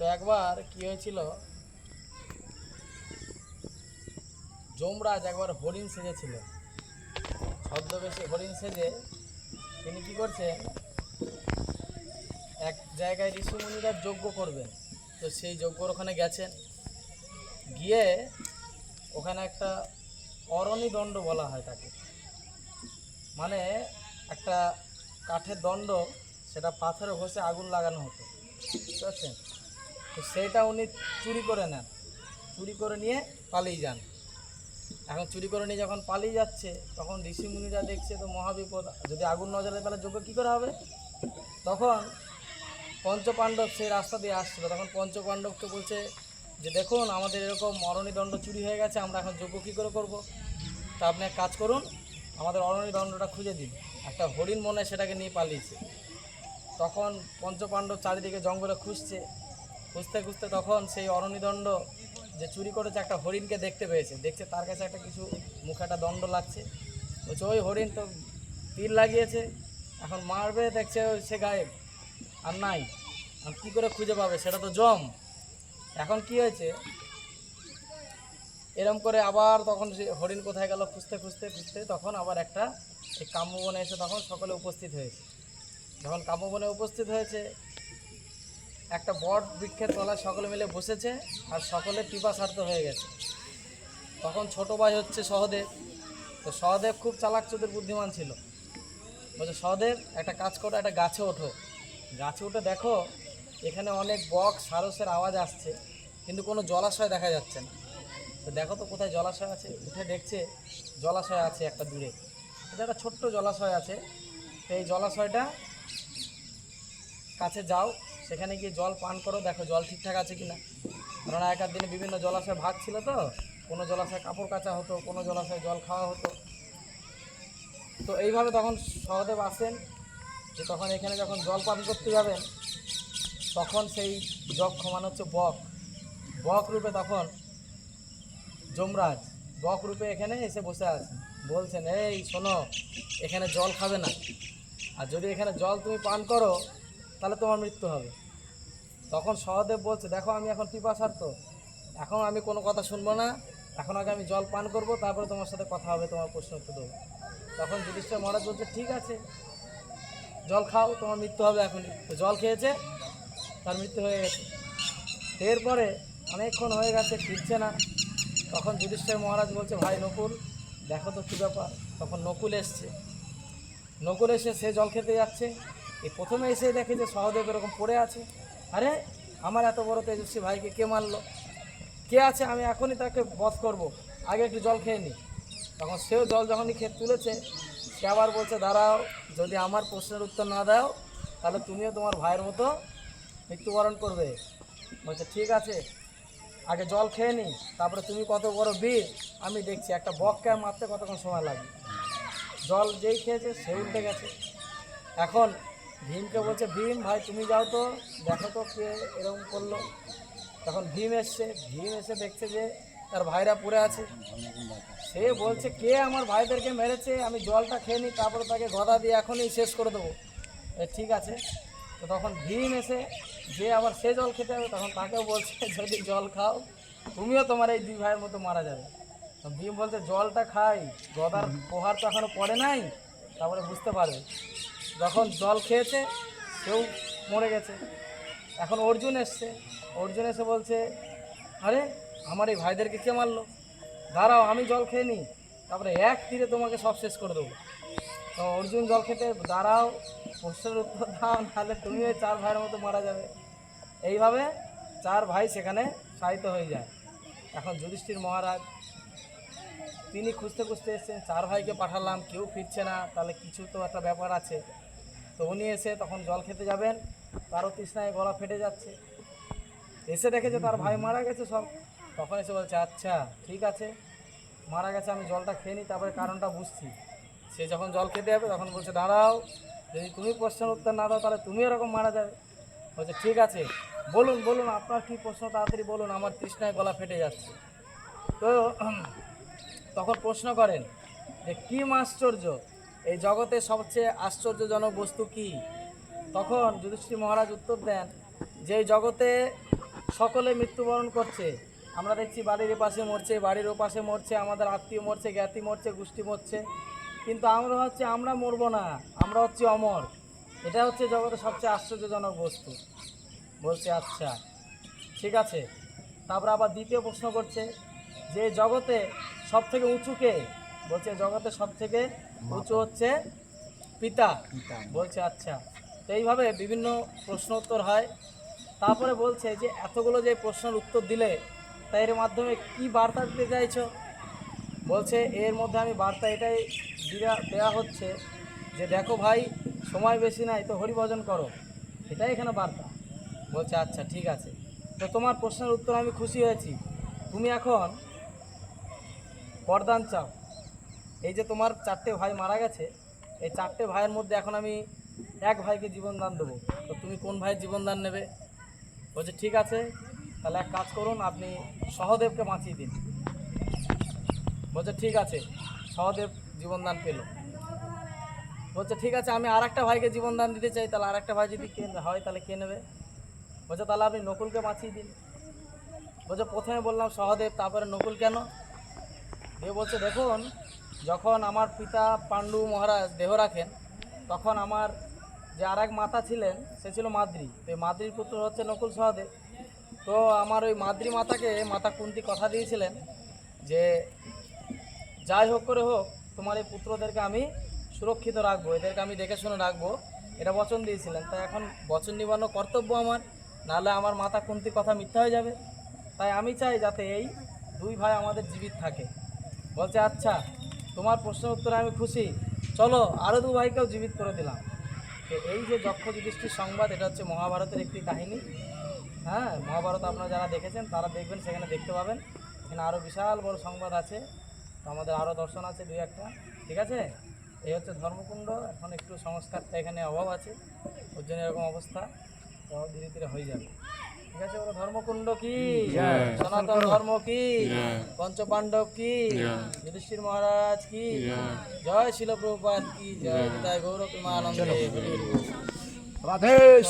তো একবার কি হয়েছিল? যমরাজ একবার হরিণ সেজেছিল। ছদ্মবেশে হরিণ সেজে তিনি কি করছেন? এক জায়গায় ঋষিমুনিরা যজ্ঞ করবেন। তো সেই যজ্ঞর ওখানে গেছেন। গিয়ে ওখানে একটা অরণি দণ্ড বলা হয় তাকে। মানে একটা কাঠের দণ্ড, সেটা পাথরে ঘষে আগুন লাগানো হতো। বুঝতে পারছেন? তো সেইটা উনি চুরি করে নেন। চুরি করে নিয়ে পালিয়ে যান। এখন চুরি করে নিয়ে যখন পালিয়ে যাচ্ছে, তখন ঋষিমুনিরা দেখছে তো মহাবিপদ। যদি আগুন নজরে তাহলে যোগ্য কী করে হবে? তখন পঞ্চপাণ্ডব সেই রাস্তা দিয়ে আসছিল। তখন পঞ্চপাণ্ডবকে বলছে যে, দেখুন, আমাদের এরকম অরণিদণ্ড চুরি হয়ে গেছে, আমরা এখন যোগ্য কী করে করব? তা আপনি এক কাজ করুন, আমাদের অরণিদণ্ডটা খুঁজে দিন। একটা হরিণ মনে সেটাকে নিয়ে পালিয়েছে। তখন পঞ্চপাণ্ডব চারিদিকে জঙ্গলে খুঁজছে। খুঁজতে খুঁজতে তখন সেই অরণিদণ্ড যে চুরি করেছে একটা হরিণকে দেখতে পেয়েছে। দেখছে তার কাছে একটা কিছু মুখে একটা দণ্ড লাগছে। বলছে, ওই হরিণ তো তীর লাগিয়েছে। এখন মারবে? দেখছে সে গায়েব। আর নাই। আর কী করে খুঁজে পাবে? সেটা তো জম। এখন কি হয়েছে? এরম করে আবার তখন সে হরিণ কোথায় গেল খুঁজতে খুঁজতে খুঁজতে তখন আবার একটা কাম্যবনে এসে তখন সকলে উপস্থিত হয়েছে। যখন কাম্যবনে উপস্থিত হয়েছে একটা বট বৃক্ষের তলায় সকলে মিলে বসেছে আর সকলে পিপাসার্থ হয়ে গেছে। তখন ছোট ভাই হচ্ছে সহদেব। তো সহদেব খুব চালাক চোদের বুদ্ধিমান ছিল। বলছে, সহদেব, একটা কাজ করো, একটা গাছে ওঠো। গাছে উঠে দেখো, এখানে অনেক বক, সারসের আওয়াজ আসছে, কিন্তু কোনো জলাশয় দেখা যাচ্ছে না। তো দেখো তো কোথায় জলাশয় আছে। উঠে দেখছে, জলাশয় আছে একটা দূরে। এটা একটা ছোট্ট জলাশয় আছে। তো এই জলাশয়টা কাছে যাও সেখানে গিয়ে জল পান করো, দেখো জল ঠিকঠাক আছে কি না কারণ আগেকার দিনে বিভিন্ন জলাশয় ভাগ ছিল তো, কোনো জলাশয়ে কাপড় কাচা হতো, কোনো জলাশয়ে জল খাওয়া হতো। তো এইভাবে তখন সহদেব আসেন, যে তখন এখানে যখন জল পান করতে যাবেন, তখন সেই যক্ষ মানে হচ্ছে বক। বক রূপে তখন যমরাজ, বক রূপে এখানে এসে বসে আছে। বলছেন, এই শোনো, এখানে জল খাবে না। আর যদি এখানে জল তুমি পান করো তাহলে তোমার মৃত্যু হবে। তখন সহদেব বলছে, দেখো, আমি এখন পিপাসার্থ। এখন আমি কোনো কথা শুনব না। এখন আগে আমি জল পান করব, তারপরে তোমার সাথে কথা হবে, তোমার প্রশ্ন উত্তর দেবো। তখন যুধিষ্ঠির মহারাজ বলছে, ঠিক আছে। জল খাও, তোমার মৃত্যু হবে এখনই। তো জল খেয়েছে, তার মৃত্যু হয়ে গেছে। এরপরে অনেকক্ষণ হয়ে গেছে, ফিরছে না। তখন যুধিষ্ঠির মহারাজ বলছে, ভাই নকুল, দেখো তো কী ব্যাপার। তখন নকুল এসছে। নকুল এসে সে জল খেতে যাচ্ছে। এই প্রথমে এসে দেখে যে সহদেব এরকম পড়ে আছে। আরে, আমার এত বড় তেজস্বী ভাইকে কে মারলো? কে আছে? আমি এখনই তাকে বধ করব। আগে একটু জল খেয়ে নিই তখন সেও জল যখনই খেয়ে তুলেছে, সে আবার বলছে, দাঁড়াও, যদি আমার প্রশ্নের উত্তর না দাও, তাহলে তুমিও তোমার ভাইয়ের মতো মৃত্যুবরণ করবে। বলছে, ঠিক আছে, আগে জল খেয়ে নিই তারপরে তুমি কত বড় বীর, আমি দেখছি, একটা বককে মারতে কতক্ষণ সময় লাগে? জল যেই খেয়েছে, সে উল্টে গেছে। এখন ভীমকে বলছে, ভীম ভাই, তুমি যাও তো, দেখো তো কে এরকম করল। তখন ভীম এসছে, ভীম এসে দেখছে যে তার ভাইরা পড়ে আছে। সে বলছে, কে আমার ভাইদেরকে মেরেছে? আমি জলটা খেয়ে নিই, তারপরে তাকে গদা দিয়ে এখনই শেষ করে দেবো। ঠিক আছে। তো তখন ভীম এসে যে আবার সে জল খেতে হবে, তখন তাকেও বলছে, যদি জল খাও, তুমিও তোমার এই দুই ভাইয়ের মতো মারা যাবে। তো ভীম বলছে, জলটা খাই, গদার প্রহার তো এখনও পড়ে নাই, তারপরে বুঝতে পারবে। যখন জল খেয়েছে, কেউ মরে গেছে। এখন অর্জুন এসছে। অর্জুন এসে বলছে, আরে, আমার এই ভাইদেরকে কে মারলো? দাঁড়াও, আমি জল খেয়ে নিই। তারপরে এক তীরে তোমাকে সব শেষ করে দেবো। তো অর্জুন জল খেতে, দাঁড়াও, প্রশ্নের উত্তর দাও, নাহলে তুমি ওই চার ভাইয়ের মতো মারা যাবে। এইভাবে চার ভাই সেখানে সাহিত্য হয়ে যায়। এখন যুধিষ্ঠির মহারাজ, তিনি খুঁজতে খুঁজতে এসেছেন, চার ভাইকে পাঠালাম, কেউ ফিরছে না, তাহলে কিছু তো একটা ব্যাপার আছে। তো উনি এসে তখন জল খেতে যাবেন, তারও তৃষ্ণায় গলা ফেটে যাচ্ছে। এসে দেখেছে তার ভাই মারা গেছে সব। তখন এসে বলছে আচ্ছা ঠিক আছে। মারা গেছে, আমি জলটা খেয়ে নিই, তারপরে কারণটা বুঝছি। সে যখন জল খেতে যাবে, তখন বলছে, দাঁড়াও, যদি তুমি প্রশ্নের উত্তর না দাও, তাহলে তুমি এরকম মারা যাবে। বলছে, ঠিক আছে। বলুন বলুন, আপনার কি প্রশ্ন? তাড়াতাড়ি বলুন, আমার তৃষ্ণায় গলা ফেটে যাচ্ছে। তো তখন প্রশ্ন করেন যে, কী আশ্চর্য এই জগতে সবচেয়ে আশ্চর্যজনক বস্তু কি? তখন যুধিষ্ঠির মহারাজ উত্তর দেন, যে জগতে সকলে মৃত্যুবরণ করছে। আমরা দেখছি বাড়ির পাশে মরছে, বাড়ির ওপাশে মরছে, আমাদের আত্মীয় মরছে, জ্ঞাতি মরছে, গোষ্ঠী মরছে। কিন্তু আমরা হচ্ছে, আমরা মরবো না, আমরা হচ্ছে অমর। এটা হচ্ছে জগতে সবচেয়ে আশ্চর্যজনক বস্তু। বলছে আচ্ছা ঠিক আছে। তারপর আবার দ্বিতীয় প্রশ্ন করছে, যে জগতে সব থেকে উঁচু কে? বলছে জগতে সব থেকে উঁচু হচ্ছে পিতা। বলছে আচ্ছা। তো এইভাবে বিভিন্ন প্রশ্ন উত্তর হয়। তারপরে বলছে যে এতগুলো যে প্রশ্নের উত্তর দিলে তা এর মাধ্যমে কি বার্তা দিতে চাইছো? বলছে এর মধ্যে আমি বার্তা এটাই দেওয়া হচ্ছে যে দেখো ভাই সময় বেশি নাই তো হরিভজন করো। এটাই এখানে বার্তা। বলছে আচ্ছা ঠিক আছে। তো তোমার প্রশ্নের উত্তর আমি খুশি হয়েছি। তুমি এখন বরদান চাও। এই যে তোমার চারটে ভাই মারা গেছে, এই চারটে ভাইয়ের মধ্যে এখন আমি এক ভাইকে জীবনদান দেবো। তো তুমি কোন ভাইয়ের জীবনদান নেবে? বলছে, ঠিক আছে, তাহলে এক কাজ করুন, আপনি সহদেবকে বাঁচিয়ে দিন। বলছে, ঠিক আছে। সহদেব জীবনদান পেল। বলছে, ঠিক আছে, আমি আর একটা ভাইকে জীবনদান দিতে চাই, তাহলে আর একটা ভাই যদি কে হয়, তাহলে কে নেবে? বলছে, তাহলে আপনি নকুলকে বাঁচিয়ে দিন। বলছে, প্রথমে বললাম সহদেব, তারপরে নকুল কেন? দিয়ে বলছে, দেখুন যখন আমার পিতা পাণ্ডু মহারাজ দেহ রাখেন, তখন আমার যে আর এক মাতা ছিলেন, সে ছিল মাদ্রি। তো এই মাদ্রির পুত্র হচ্ছে নকুল সহদেব তো আমার ওই মাদ্রি মাতাকে মাতা কুন্তি কথা দিয়েছিলেন যে, যাই হোক করে হোক, তোমার এই পুত্রদেরকে আমি সুরক্ষিত রাখব, এদেরকে আমি দেখে শুনে রাখব। এটা বচন দিয়েছিলেন। তাই এখন বচন নিবানো কর্তব্য আমার, নাহলে আমার মাতা কুন্তির কথা মিথ্যা হয়ে যাবে। তাই আমি চাই যাতে এই দুই ভাই আমাদের জীবিত থাকে। বলছে আচ্ছা তোমার প্রশ্নের উত্তরে আমি খুশি। চলো আরও দু ভাইকেও জীবিত করে দিলাম। তো এই যে যক্ষ যুধিষ্ঠির সংবাদ, এটা হচ্ছে মহাভারতের একটি কাহিনী। হ্যাঁ মহাভারত আপনারা যারা দেখেছেন, তারা দেখবেন, সেখানে দেখতে পাবেন। এখানে আরও বিশাল বড় সংবাদ আছে। তো আমাদের আরও দর্শন আছে দুই একটা। ঠিক আছে? এই হচ্ছে ধর্মকুণ্ড। এখন একটু সংস্কারটা এখানে অভাব আছে। ওর জন্য এরকম অবস্থা। তো ধীরে ধীরে হয়ে যাবে। ধর্মকুণ্ড কি? সনাতন ধর্ম কি? পঞ্চপাণ্ডব কি? যুধিষ্ঠির মহারাজ কি? জয় শিল প্রভুপাত কি? জয় গৌরব আনন্দ রাধেশ